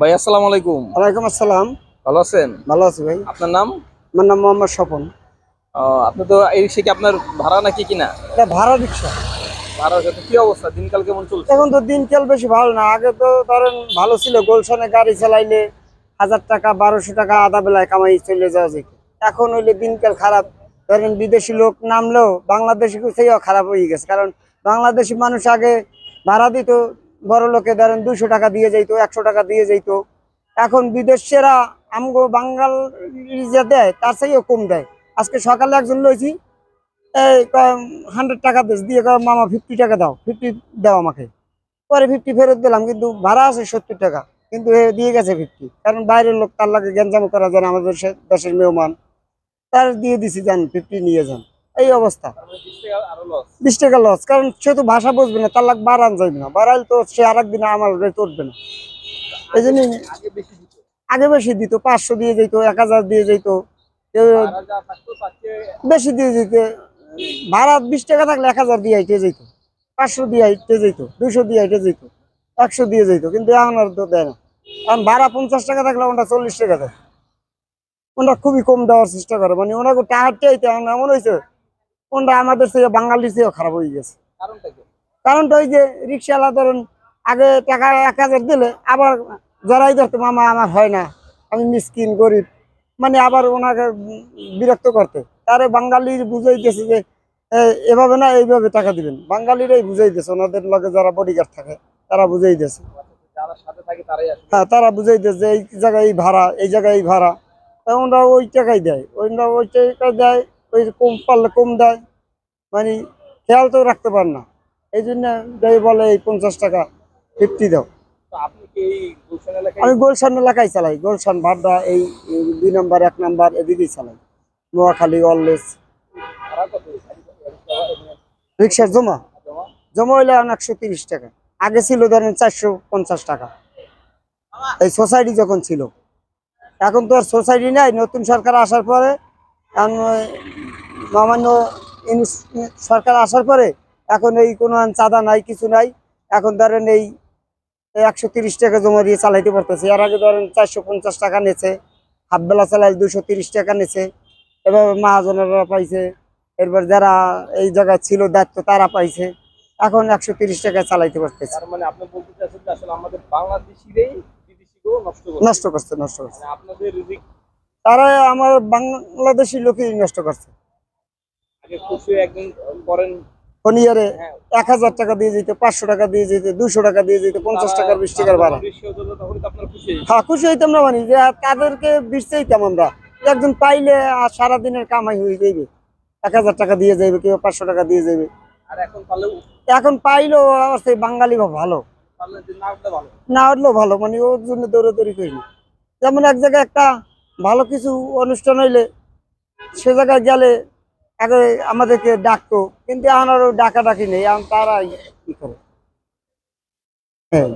ভাই আসসালামু আলাইকুম। ওয়ালাইকুম আসসালাম। ভালো আছেন? ভালো আছি ভাই। আপনার নাম? আমার নাম মোহাম্মদ স্বপন। আপনি তো এই রিক্সা কি আপনার ভাড়া নাকি কিনা? এটা ভাড়া রিক্সা। ভাড়া কি অবস্থা? দিনকাল কেমন চলছে? এখন তো দিনকাল বেশি ভালো না। আগে তো ধরেন ভালো ছিল গোলশানে গাড়ি চালাইলে হাজার টাকা বারোশো টাকা আধা বেলায় কামাই চলে যাওয়া যেত। এখন হইলে দিনকাল খারাপ। ধরেন বিদেশি লোক নামলেও বাংলাদেশি খারাপ হয়ে গেছে। কারণ বাংলাদেশি মানুষ আগে ভাড়া দিত বড় লোকে ধরেন দুশো টাকা দিয়ে যাইতো, একশো টাকা দিয়ে যাইতো। এখন বিদেশেরা আমগো বাঙ্গাল যা দেয়, তার চেয়েও কম দেয়। আজকে সকালে একজন লইছি, এই হান্ড্রেড টাকা দিস দিয়ে মামা ফিফটি টাকা দাও ফিফটি দাও আমাকে। পরে ফিফটি ফেরত দিলাম, কিন্তু ভাড়া আছে সত্তর টাকা, কিন্তু দিয়ে গেছে ফিফটি কারণ বাইরের লোক তার লাগে গ্যাঞ্জাম করা যান আমাদের দেশের মেহমান। তার দিয়ে দিছি, যান ফিফটি নিয়ে যান। এই অবস্থা। বিশ টাকা লস কারণ সে তো ভাষা বুঝবে না, তার লাগ বাড়ান যাবে না। বাড়াইলে তো সে আর একদিন আমার রেট উঠবে না। এই জন্য আগে বেশি দিত, পাঁচশো দিয়ে যেত, এক হাজার দিয়ে যেত। বেশি দিয়ে যেতে, ভাড়া বিশ টাকা থাকলে এক হাজার দিয়ে আইটে যেত, পাঁচশো দিয়ে আইটে যেত দুশো দিয়ে আইটে যেত, একশো দিয়ে যেত, কিন্তু এখন আর তো দেয় না। কারণ ভাড়া পঞ্চাশ টাকা থাকলে ওটা চল্লিশ টাকা দেয়। ওনারা খুবই কম দেওয়ার চেষ্টা করে মানে ওনাকে টাহারটা আইতে এখন এমন হয়েছে ওনরা আমাদের থেকে বাঙালির থেকে খারাপ হয়ে গেছে। কারণটা ওই যে রিক্সাওয়ালা ধরুন আগে টাকা এক হাজার দিলে আবার জড়াই ধরতো মামা আমার হয় না আমি মিসকিন গরিব। মানে আবার ওনাকে বিরক্ত করতে। তারে বাঙালির বুঝাইতেছে যে এভাবে না এইভাবে টাকা দিবেন। বাঙালিরাই বুঝাইতেছে ওনাদের লগে যারা বডিগার্ড থাকে তারা বুঝাইতেছে। থাকে তারাই আসে হ্যাঁ তারা বুঝাইতেছে যে এই জায়গায় এই ভাড়া এই জায়গায় এই ভাড়া ওনারা ওই টাকাই দেয় ওইরা ওই টাকা দেয় ওই কম পারলে কম দেয়। মানে খেয়াল তো রাখতে পার না। এই জন্য যাই বলে এই পঞ্চাশ টাকা ফিফটি দাও। আমি গোলশান এলাকায় চালাই। গোলশান ভাড্ডা এই দুই নাম্বার এক নাম্বার এদিকেই চালাই। নোয়াখালী অললেস রিক্সার জমা? জমা? হইলে একশো তিরিশ টাকা। আগে ছিল ধরেন চারশো পঞ্চাশ টাকা। এই সোসাইটি যখন ছিল। এখন তো আর সোসাইটি নাই। নতুন সরকার আসার পরে নবান্ন সরকার আসার পরে এখন এই কোনো চাঁদা নাই কিছু নাই। এখন ধরেন এই একশো তিরিশ টাকা জমা দিয়ে চালাইতে পারতেছে। এর আগে ধরেন চারশো পঞ্চাশ টাকা নেছে হাফ বেলা চালাই দুশো তিরিশ টাকা নেছে। এভাবে মহাজনেরা পাইছে। এরপর যারা এই জায়গায় ছিল দায়িত্ব তারা পাইছে। এখন একশো তিরিশ টাকায় চালাইতে পারতেছে। মানে নষ্ট করছে? নষ্ট করছে মানে তারা আমার বাংলাদেশি লোকই নষ্ট করছে। হ্যাঁ। এক হাজার টাকা দিয়ে যেত পাঁচশো টাকা দিয়ে যেত দুশো টাকা দিয়ে যেত পঞ্চাশ টাকার বিশ টাকার ভাড়া। হ্যাঁ খুশি হইতাম না মানে যে তাদেরকে বিষ চাইতাম আমরা? একজন পাইলে আর সারাদিনের কামাই হয়ে যাইবে। এক হাজার টাকা দিয়ে যাইবে কেউ পাঁচশো টাকা দিয়ে যাইবে। এখন পাইলেও সেই বাঙালি ভালো। না উঠলে ভালো। না উঠলেও ভালো মানে ওর জন্য দৌড়াদৌড়ি করি না। যেমন এক জায়গায় একটা ভালো কিছু অনুষ্ঠান হইলে সে জায়গায় গেলে আগে আমাদেরকে ডাকতো কিন্তু এখন আর ডাকা ডাকি নেই এখন তারা কি করে? হ্যাঁ।